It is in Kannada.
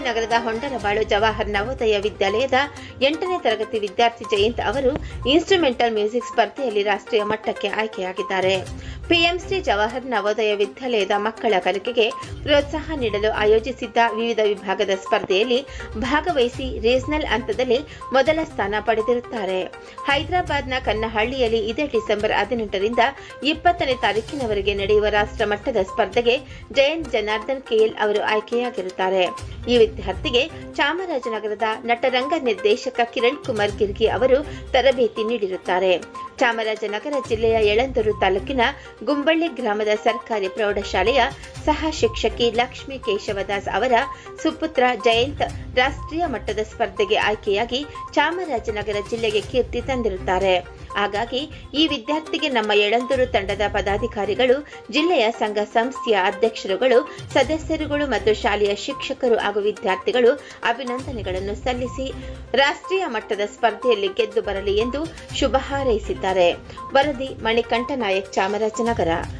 ಚಾಮರಾಜನಗರದ ಹೊಂಡರಬಾಳು ಜವಾಹರ್ ನವೋದಯ ವಿದ್ಯಾಲಯದ ಎಂಟನೇ ತರಗತಿ ವಿದ್ಯಾರ್ಥಿ ಜಯಂತ್ ಅವರು ಇನ್ಸ್ಟ್ರುಮೆಂಟಲ್ ಮ್ಯೂಸಿಕ್ ಸ್ಪರ್ಧೆಯಲ್ಲಿ ರಾಷ್ಟ್ರೀಯ ಮಟ್ಟಕ್ಕೆ ಆಯ್ಕೆಯಾಗಿದ್ದಾರೆ. ಪಿಎಂಸಿ ಜವಾಹರ್ ನವೋದಯ ವಿದ್ಯಾಲಯದ ಮಕ್ಕಳ ಕಲಿಕೆಗೆ ಪ್ರೋತ್ಸಾಹ ನೀಡಲು ಆಯೋಜಿಸಿದ್ದ ವಿವಿಧ ವಿಭಾಗದ ಸ್ಪರ್ಧೆಯಲ್ಲಿ ಭಾಗವಹಿಸಿ ರೀಜನಲ್ ಹಂತದಲ್ಲಿ ಮೊದಲ ಸ್ಥಾನ ಪಡೆದಿರುತ್ತಾರೆ. ಹೈದರಾಬಾದ್ನ ಕನ್ನಹಳ್ಳಿಯಲ್ಲಿ ಇದೇ ಡಿಸೆಂಬರ್ ಹದಿನೆಂಟರಿಂದ ಇಪ್ಪತ್ತನೇ ತಾರೀಕಿನವರೆಗೆ ನಡೆಯುವ ರಾಷ್ಟ್ರ ಮಟ್ಟದ ಸ್ಪರ್ಧೆಗೆ ಜಯಂತ್ ಜನಾರ್ದನ್ ಕೆಎಲ್ ಅವರು ಆಯ್ಕೆಯಾಗಿರುತ್ತಾರೆ. ಈ ವಿದ್ಯಾರ್ಥಿಗೆ ಚಾಮರಾಜನಗರದ ನಟರಂಗ ನಿರ್ದೇಶಕ ಕಿರಣ್ ಕುಮಾರ್ ಗಿರ್ಗಿ ಅವರು ತರಬೇತಿ ನೀಡಿರುತ್ತಾರೆ. ಚಾಮರಾಜನಗರ ಜಿಲ್ಲೆಯ ಯಳಂದೂರು ತಾಲೂಕಿನ ಗುಂಬಳ್ಳಿ ಗ್ರಾಮದ ಸರ್ಕಾರಿ ಪ್ರೌಢಶಾಲೆಯ ಸಹ ಶಿಕ್ಷಕಿ ಲಕ್ಷ್ಮೀ ಕೇಶವದಾಸ್ ಅವರ ಸುಪುತ್ರ ಜಯಂತ್ ರಾಷ್ಟ್ರೀಯ ಮಟ್ಟದ ಸ್ಪರ್ಧೆಗೆ ಆಯ್ಕೆಯಾಗಿ ಚಾಮರಾಜನಗರ ಜಿಲ್ಲೆಗೆ ಕೀರ್ತಿ ತಂದಿರುತ್ತಾರೆ. ಹಾಗಾಗಿ ಈ ವಿದ್ಯಾರ್ಥಿಗೆ ನಮ್ಮ ಯಳಂದೂರು ತಂಡದ ಪದಾಧಿಕಾರಿಗಳು, ಜಿಲ್ಲೆಯ ಸಂಘ ಸಂಸ್ಥೆಯ ಅಧ್ಯಕ್ಷರುಗಳು, ಸದಸ್ಯರುಗಳು ಮತ್ತು ಶಾಲೆಯ ಶಿಕ್ಷಕರು ಹಾಗೂ ವಿದ್ಯಾರ್ಥಿಗಳು ಅಭಿನಂದನೆಗಳನ್ನು ಸಲ್ಲಿಸಿ ರಾಷ್ಟ್ರೀಯ ಮಟ್ಟದ ಸ್ಪರ್ಧೆಯಲ್ಲಿ ಗೆದ್ದು ಬರಲಿ ಎಂದು ಶುಭ ಹಾರೈಸಿದ್ದಾರೆ. ವರದಿ ಮಣಿಕಂಠನಾಯಕ್ ಚಾಮರಾಜನಗರ.